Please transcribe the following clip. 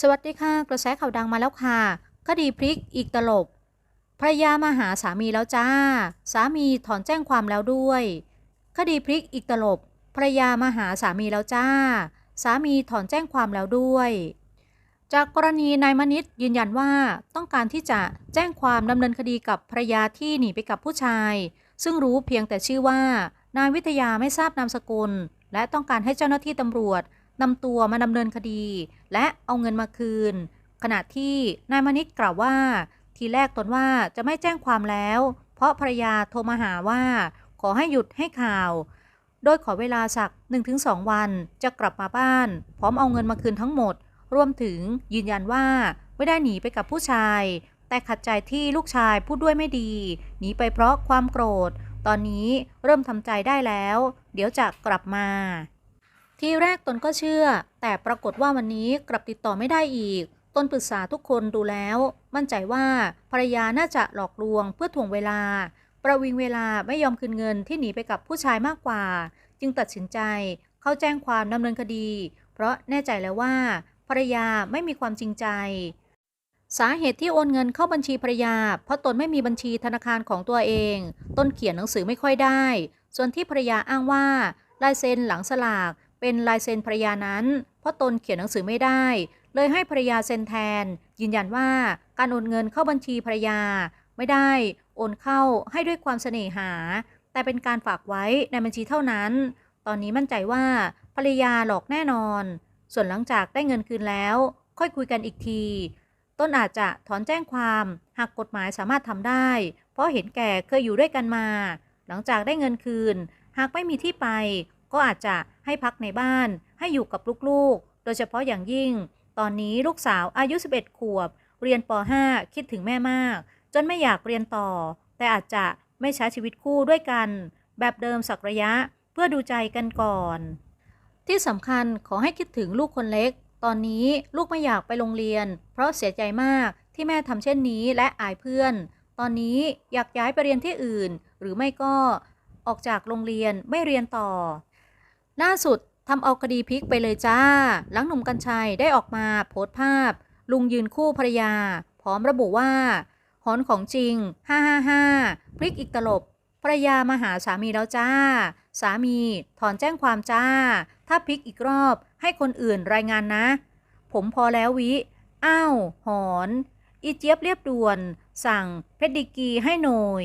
สวัสดีค่ะ กระแสข่าวดังมาแล้วค่ะ คดีพลิกอีกตลบภรรยามาหาสามีแล้วจ้า สามีถอนแจ้งความแล้วด้วย คดีพลิกอีกตลบภรรยามาหาสามีแล้วจ้า สามีถอนแจ้งความแล้วด้วย จากกรณีนายมณิษฐ์ยืนยันว่าต้องการที่จะแจ้งความดำเนินคดีกับภรรยาที่หนีไปกับผู้ชาย ซึ่งรู้เพียงแต่ชื่อว่า นายวิทยาไม่ทราบนามสกุล และต้องการให้เจ้าหน้าที่ตำรวจ นำตัวมาดำเนินคดี และเอาเงินมาคืน ขณะที่นายมณิษฐ์กล่าวว่า ทีแรกตนว่าจะไม่แจ้งความแล้ว เพราะภรรยาโทรมาหาว่า ขอให้หยุดให้ข่าว โดยขอเวลาสัก 1-2 วันจะกลับมาบ้าน พร้อมเอาเงินมาคืนทั้งหมด รวมถึงยืนยันว่าไม่ได้หนีไปกับผู้ชาย แต่ขัดใจที่ลูกชายพูดด้วยไม่ดี หนีไปเพราะความโกรธ ตอนนี้เริ่มทำใจได้แล้ว เดี๋ยวจะกลับมา ทีแรกตนก็เชื่อ แต่ปรากฏว่าวันนี้กลับติดต่อไม่ได้อีก ตนปรึกษาทุกคนดูแล้ว มั่นใจว่าภรรยาน่าจะหลอกลวงเพื่อถ่วงเวลา ประวิงเวลาไม่ยอมคืนเงินที่หนีไปกับผู้ชายมากกว่า จึงตัดสินใจเข้าแจ้งความดำเนินคดี เพราะแน่ใจแล้วว่าภรรยาไม่มีความจริงใจ สาเหตุที่โอนเงินเข้าบัญชีภรรยา เพราะตนไม่มีบัญชีธนาคารของตัวเอง ต้นเขียนหนังสือไม่ค่อยได้ ส่วนที่ภรรยาอ้างว่าลายเซ็นหลังสลาก เป็นลายเซ็นภรรยานั้น เพราะตนเขียนหนังสือไม่ได้ เลยให้ภรรยาเซ็นแทน ยืนยันว่าการโอนเงินเข้าบัญชีภรรยา ไม่ได้ โอนเข้าให้ด้วยความเสน่หา แต่เป็นการฝากไว้ในบัญชีเท่านั้น ตอนนี้มั่นใจว่าภรรยาหลอกแน่นอน ส่วนหลังจากได้เงินคืนแล้ว ค่อยคุยกันอีกที ต้นอาจจะถอนแจ้งความหากกฎหมายสามารถทำได้ เพราะเห็นแก่เคยอยู่ด้วยกันมา หลังจากได้เงินคืน หากไม่มีที่ไป ก็อาจจะให้พักในบ้านให้อยู่กับลูกๆ โดยเฉพาะอย่างยิ่ง ตอนนี้ลูกสาวอายุ 11 ขวบ เรียนป .5 คิดถึงแม่มาก จนไม่อยากเรียนต่อ แต่อาจจะไม่ใช้ชีวิตคู่ด้วยกัน แบบเดิมสักระยะเพื่อดูใจกันก่อน ที่สำคัญขอให้คิดถึงลูกคนเล็ก ตอนนี้ลูกไม่อยากไปโรงเรียน เพราะเสียใจมากที่แม่ทำเช่นนี้และอายเพื่อน ตอนนี้อยากย้ายไปเรียนที่อื่น หรือไม่ก็ออกจากโรงเรียนไม่เรียนต่อ ล่าสุดทำเอาคดีพลิกไปเลยจ้า หลังหนุ่มกัญชัยได้ออกมาโพสต์ภาพ ลุงยืนคู่ภรรยา พร้อมระบุว่า หอนของจริง 555 พลิกอีกตลบภรรยามาหาสามีแล้วจ้า สามีถอนแจ้งความจ้า ถ้าพลิกอีกรอบให้คนอื่นรายงานนะ ผมพอแล้ววิ อ้าว หอน อีเจี๊ยบเรียบด่วน สั่งเพชรดิกีให้หน่อย